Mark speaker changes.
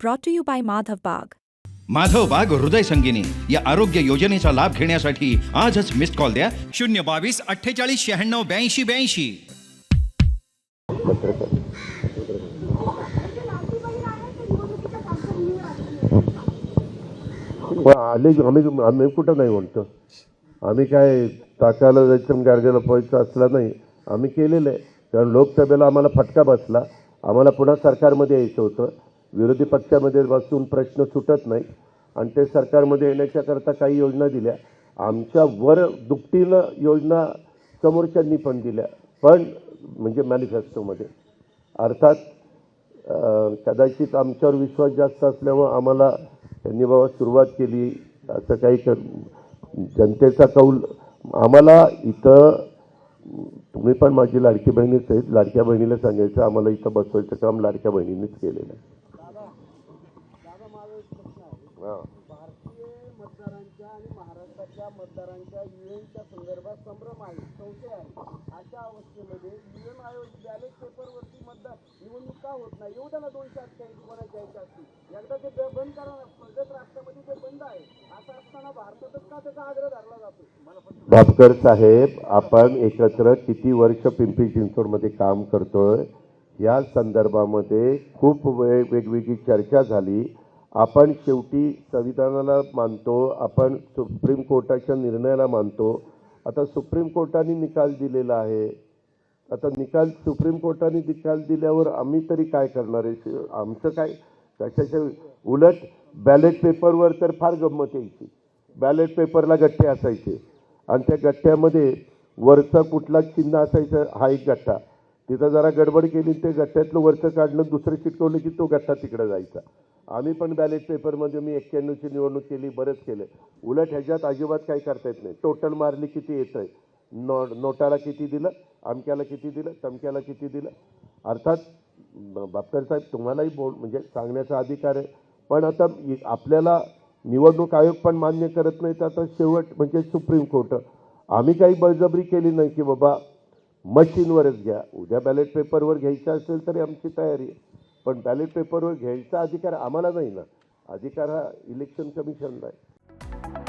Speaker 1: Brought to you by Madhav Bagh.
Speaker 2: Madhav बाग हृदय संगिनी या आरोग्य योजनेचा लाभ घेण्यासाठी आजच मिस्ड कॉल द्या. शून्य बावीस अठ्ठेचाळीस शहाण्णव ब्याऐंशी ब्याऐंशी.
Speaker 3: पण आले आम्ही आम्ही कुठं नाही म्हणतो. आम्ही काय टाकायला जायचं गाडग्याला पोहायचं असला नाही. आम्ही केलेलं आहे. कारण लोकसभेला आम्हाला फटका बसला. आम्हाला पुन्हा सरकारमध्ये यायचं होतं. विरोधी पक्षामध्ये बसून प्रश्न सुटत नाही. आणि ते सरकारमध्ये येण्याच्याकरता काही योजना दिल्या. आमच्या वर दुपटीनं योजना समोरच्यांनी पण दिल्या. पण म्हणजे मॅनिफेस्टोमध्ये अर्थात कदाचित आमच्यावर विश्वास जास्त असल्यामुळं आम्हाला त्यांनी बाबा सुरुवात केली. असं काही जनतेचा कौल आम्हाला इथं तुम्ही पण माझी लाडकी बहिणीच आहेत. लाडक्या बहिणीला सांगायचं आम्हाला इथं बसवायचं काम लाडक्या बहिणीनेच केलेलं आहे.
Speaker 4: भारतीय मतदारांच्या आणि महाराष्ट्राच्या मतदारांच्या युएनच्या संदर्भात संभ्रम आहे संशय आहे अशा अवस्थेमध्ये युएन आयोग बॅलेट पेपरवरती मतदार निवडणूक का होत नाही एवढ्या ना दोनशे अठ्ठ्याऐंशी कोणाच्या यायच्या असतील एकदा ते बंद करा प्रगत राष्ट्रामध्ये ते बंद आहे असं असताना भारतातच का त्याचा आग्रह धरला जातो मला
Speaker 3: भापकर साहेब आपण एकत्र किती वर्ष पिंपरी चिंचवडमध्ये काम करतोय? या संदर्भामध्ये खूप वेगवेगळी चर्चा झाली. आपण शेवटी संविधानाला मानतो आपण सुप्रीम कोर्टाच्या निर्णयाला मानतो. आता सुप्रीम कोर्टाने निकाल दिलेला आहे. आता निकाल सुप्रीम कोर्टाने निकाल दिल्यावर आम्ही तरी काय करणार आहे? आमचं काय? कशाच्या उलट बॅलेट पेपरवर तर फार गंमत यायची. बॅलेट पेपरला गठ्ठे असायचे. आणि त्या गठ्ठ्यामध्ये वरचा कुठला चिन्ह असायचं? हा एक गठ्ठा तिथं जरा गडबड केली ते गठ्ठ्यातलं वरचं काढलं दुसरं चिटकवलं की तो गठ्ठा तिकडे जायचा. आम्ही पण बॅलेट पेपरमध्ये मी एक्क्याण्णवची निवडणूक केली बरंच केलं. उलट ह्याच्यात अजिबात काही करता येत नाही. टोटल मारली किती येतं आहे नो नोटाला किती दिलं? अमक्याला किती दिलं? तमक्याला किती दिलं? अर्थात बापकर साहेब तुम्हालाही बोल म्हणजे सांगण्याचा अधिकार आहे. पण आता आपल्याला निवडणूक आयोग पण मान्य करत नाही तर आता शेवट म्हणजे सुप्रीम कोर्ट. आम्ही काही बळजबरी केली नाही की बाबा मशीनवरच घ्या. उद्या बॅलेट पेपरवर घ्यायचं असेल तरी आमची तयारी आहे. पण बॅलेट पेपरवर घ्यायचा अधिकार आम्हाला नाही ना. अधिकार हा इलेक्शन कमिशनला आहे.